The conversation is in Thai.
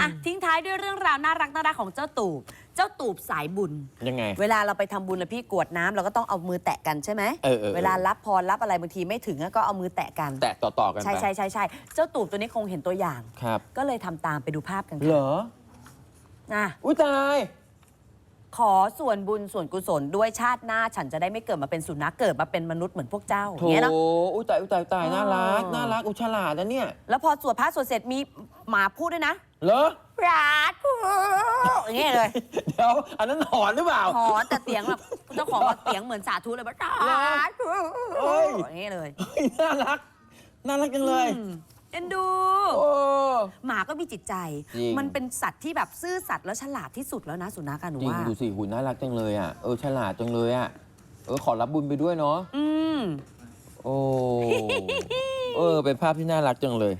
อะทิ้งท้ายด้วยเรื่องราวน่ารักน่ารักของเจ้าตูบ เจ้าตูบสายบุญ ยังไง เวลาเราไปทำบุญแล้วพี่กรวดน้ำเราก็ต้องเอามือแตะกันใช่ไหมเออเออเออเวลารับพรรับอะไรบางทีไม่ถึงก็เอามือแตะกัน แตะต่อๆกันไปใช่ใช่ใช่ใช่เจ้าตูบตัวนี้คงเห็นตัวอย่าง ครับ ก็เลยทำตามไปดูภาพกันเหรค่ะอ อะอุ้ยตาย ขอส่วนบุญส่วนกุศลด้วยชาติหน้าฉันจะได้ไม่เกิดมาเป็นสุนัขเกิดมาเป็นมนุษย์เหมือนพวกเจ้าอโถย่างเงี้ยเนาะ อุ้ยตายอุ้ยตายตาย น่ารัก อ๋อ น่ารัก อุยฉลาดนะเนี่ย แล้วพอสวดพระสวดเสร็จมี หมาพูดด้วยนะเหรอรักกูอย่างเงี้ยเลยเดี๋ยวอันนั้นหอนหรือเปล่าหอนแต่เสียงแบบเจ้าของแบบเสียงเหมือนสาธุเลยแบบรักกูเฮ้ยอย่างเงี้ยเลยเฮ้ยน่ารักน่ารักจังเลยอืมเอ็นดูโอ้หมาก็มีจิตใจจริงมันเป็นสัตว์ที่แบบซื่อสัตย์แล้วฉลาดที่สุดแล้วนะสุนัขอะหนูจริงว่าดูสิหุ่นน่ารักจังเลยอะเออฉลาดจังเลยอะเออขอรับบุญไปด้วยเนาะอืมโอ้เออเป็นภาพที่น่ารักจังเลย